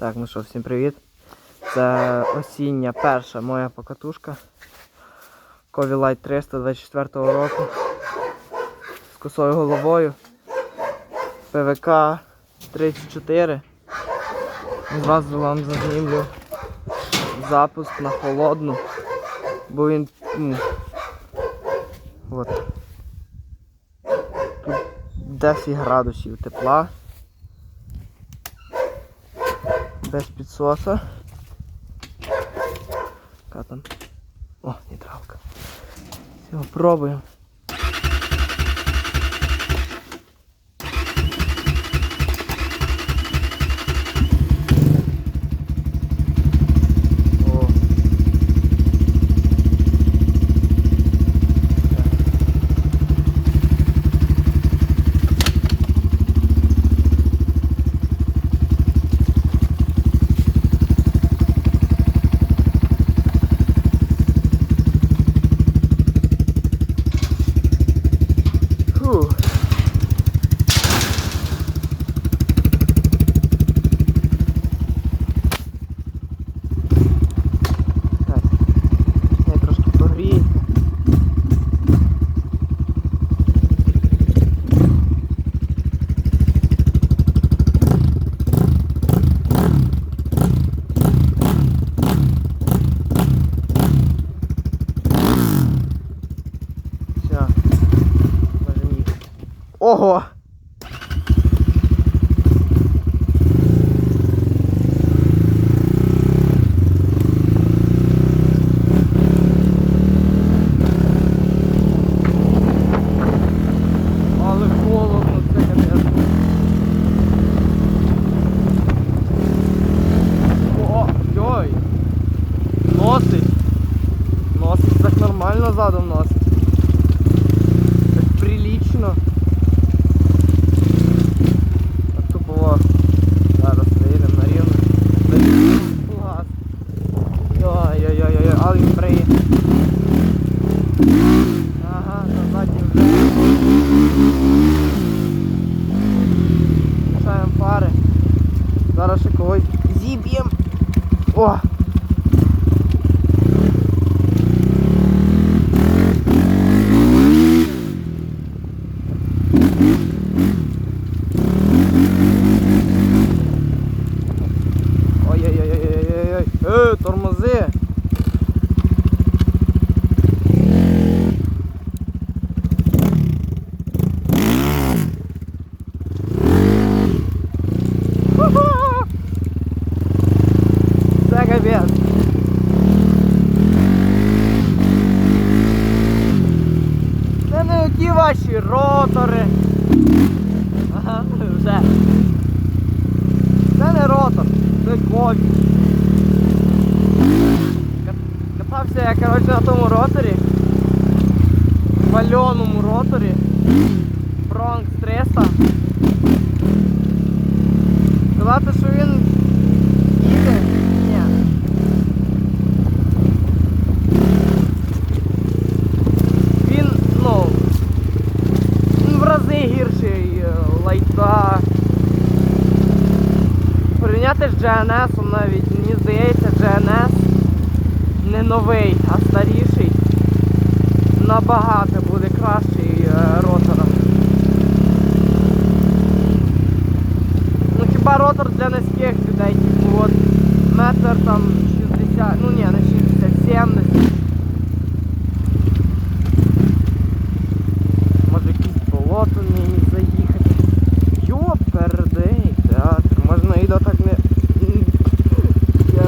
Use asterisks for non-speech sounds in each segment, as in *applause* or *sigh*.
Так, ну що, всім привіт. Це осіння перша моя покатушка. Кові Light 300 24 року. З косою головою. ПВК 34. Зразу вам зазнімлю запуск на холодну. Бо він. Ну, от. Тут 10 градусів тепла. Без підсоса. Яка там? О, нейтралка. Все, пробуємо. О! Ой-ой-ой-ой-ой-ой-ой. Е, тормози. Ху-ху. Це капець. Це не ті ваші ротори. Ага, вже. Це не ротор, це кові. Катався я коротше на тому роторі. Вальоному роторі. Bronx 300. Сказати, що він їде? Він, ну, в рази гірший е, лайта. Порівняти з GNS навіть, мені здається, GNS новий, а старіший. Набагато буде кращий е, ротором. Ну хіба ротор для низьких людей, типу от метр там 60, ну ні, не 60, 70. Може якийсь болото мені заїхати. Йопердей, театр. Можна і до так не. Я...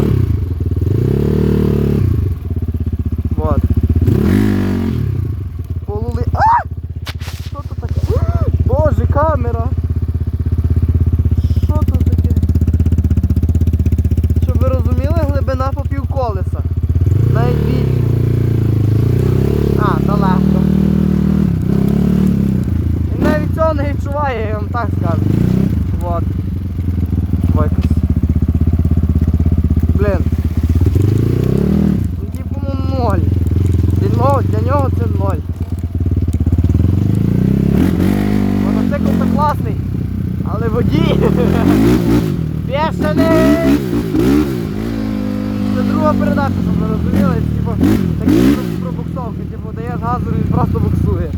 Вот. Полули. А! Що тут таке? Боже, камера! Що тут таке? Щоб ви розуміли, глибина по півколеса. Навіть більше. А, далеко. Він навіть цього не відчуває, я вам так скажу. Вот. Викось. Блін. Ну, типу, ну, ноль. Для нього, для нього це ноль. Мотоцикл це класний, але водій *laughs* бешений! друга передача, щоб ви розуміли, типу, такі пробуксовки, типу, даєш газу, він просто буксує.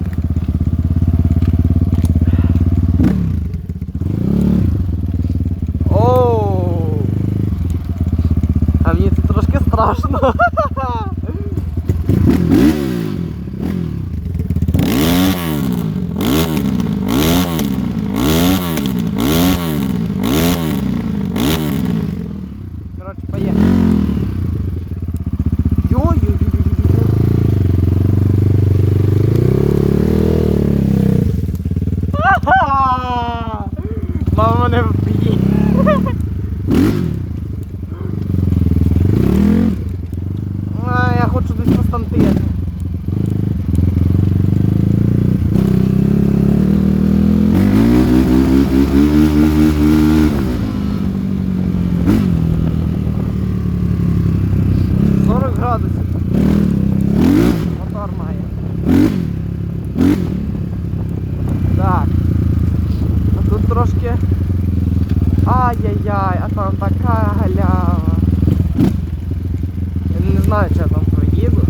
Оу. А мені це трошки страшно. *laughs* Mama never forget. Ай-яй-яй, а там така галява. Я не знаю, чи я там проїду.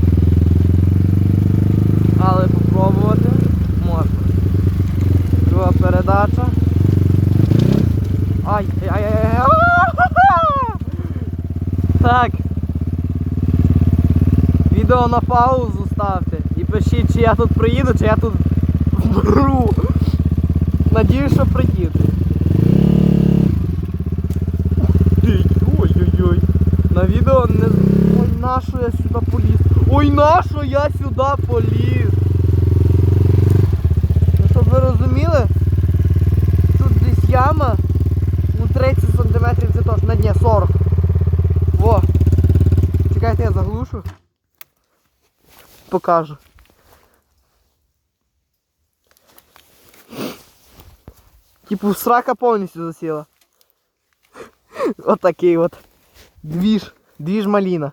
Але попробувати можна. Друга передача. Ай, ай, ай, ай, ай. Так. Відео на паузу ставте і пишіть, чи я тут приїду, чи я тут вмру. Надіюсь, що приїду. На відео не. Ой, нащо я сюди поліз? Ой, нащо я сюди поліз? Ну, щоб ви розуміли, тут десь яма. Ну 30 сантиметрів це точно. На дні 40. Во. Чекайте, я заглушу. Покажу. Типу срака повністю засіла. *laughs* Отакий от. Двіж. Двіж маліна.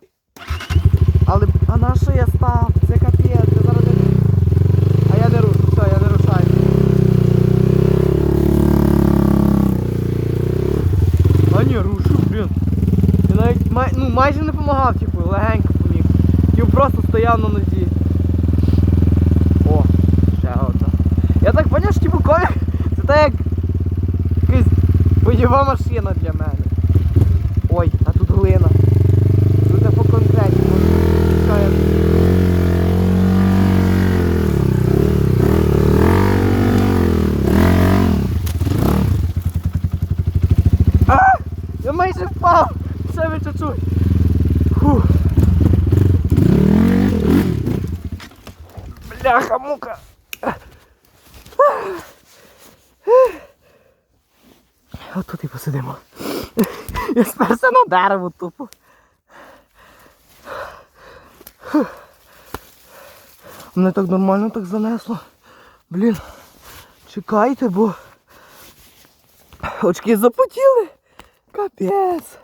Але а на що я став? Це капець, я зараз. А я не рушу, все, я не рушаю. А ні, рушу, блін. Я навіть май... ну, майже не допомагав, типу, легенько поміг. Типу просто стояв на нозі. О, ще одна. Я так поняв, що типу колік, це так як якась бойова машина для мене. Ой, глина. Тут по. Що я... А! Я майже впав! Ще ви. Бляха, мука. Отут і посидимо. Я сперся на дерево тупо. Мене так нормально так занесло. Блін. Чекайте, бо очки запотіли. Капець.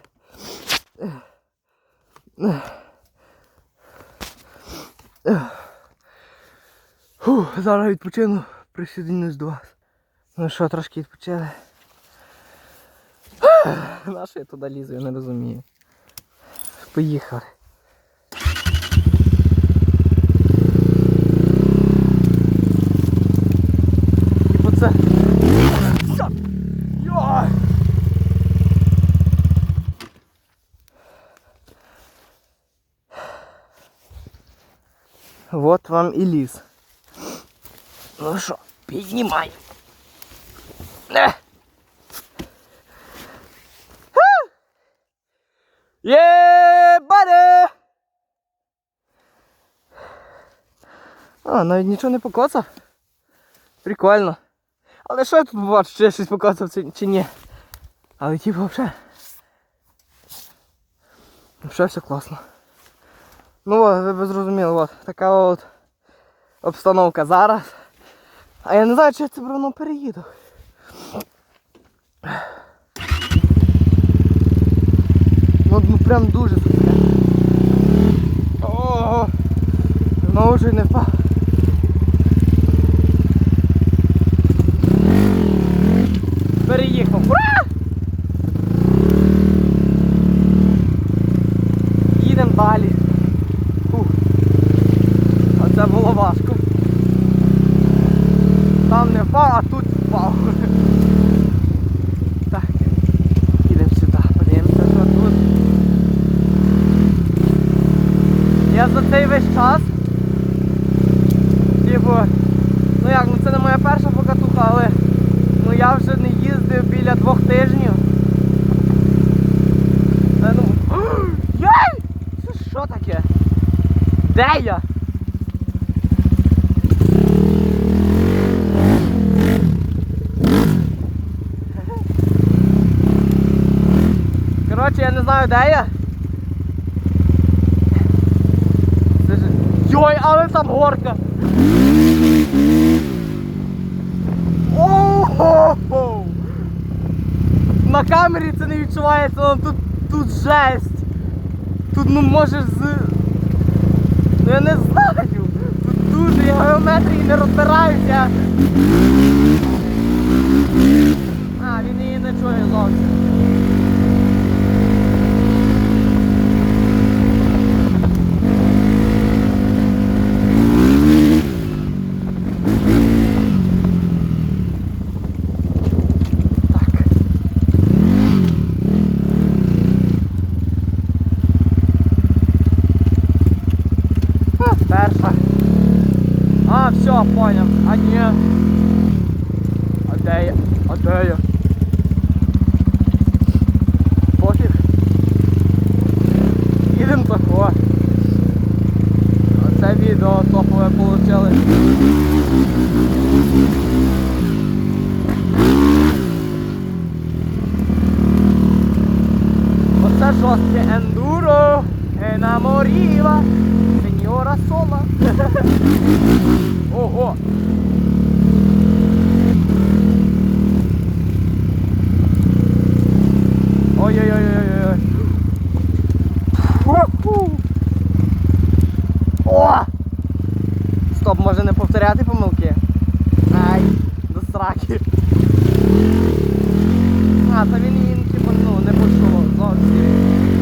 Зараз відпочину, присоединюсь до вас. Ну що, трошки відпочили. *laughs* На що я туди лізу, я не розумію. Поїхали. Типу це. Що? Йой! Вот вам і ліс. Ну що, піднімай. А, навіть нічого не покоцав. Прикольно. Але що я тут бачу, чи я щось покоцав чи, ні? Але типу взагалі. Взагалі все класно. Ну от, ви зрозуміли, от, така от обстановка зараз. А я не знаю, чи я це бревно переїду. Ну, ну прям дуже сухе. Ого! Знову ж не впав. Переїхав. Ура! Їдемо далі. цей весь час. Типу, ну як, ну це не моя перша покатуха, але ну я вже не їздив біля двох тижнів. Та ну. Яй! Це що таке? Де я? Коротше, я не знаю, де я. Йой, але там горка. Ого! На камері це не відчувається, але тут, тут жесть. Тут ну можеш з. Ну я не знаю. Тут дуже я геометрії не розбираюся. А, він її не чує зовсім. Так. А, перша. А, все, понял. А ні. А де я? А де я? Пофіг. Їдем тако. Оце відео топове получили. Оце жорстке ендуро Енаморіла Сеньора Сола Ого! Ой-ой-ой-ой-ой. О! Стоп, може не повторяти помилки? Ай, до сраки. А, та він її, типу, ну, не почув зовсім.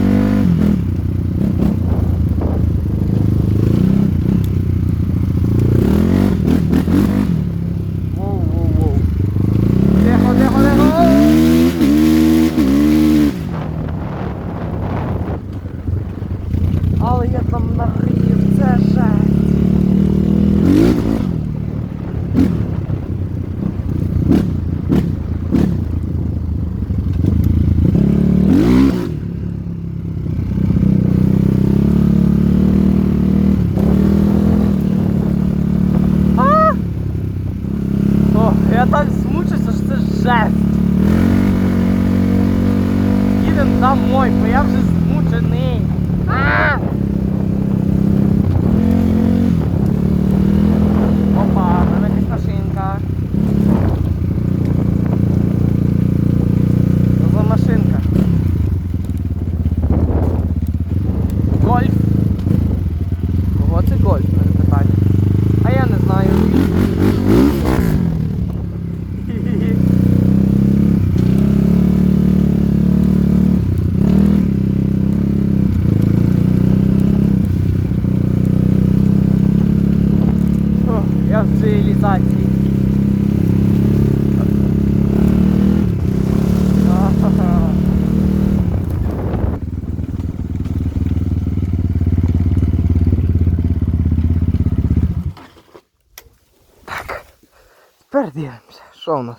Що у нас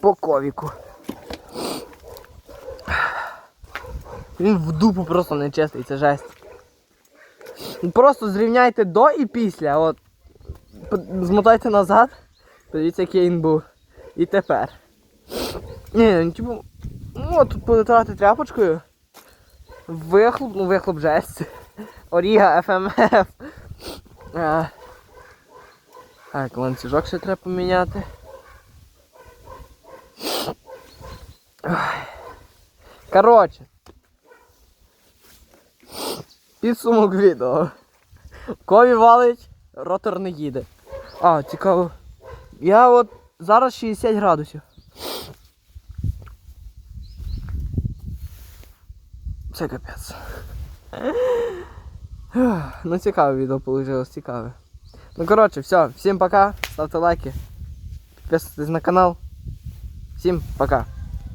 по ковіку. Він в дупу просто не чистий, це жесть. Просто зрівняйте до і після. От змотайте назад, подивіться, який він був. І тепер. Ні, ну типу. Ну от повитирати тряпочкою. Вихлоп, ну вихлоп жесть. Оріга FMF. А, так, ланцюжок ще треба поміняти. Коротше. Підсумок відео. Кові валить, ротор не їде. А, цікаво. Я от зараз 60 градусів. Це капець. Ну цікаве відео вийшло, цікаве. Ну коротше, все, всім пока, ставте лайки, підписуйтесь на канал. Всім пока.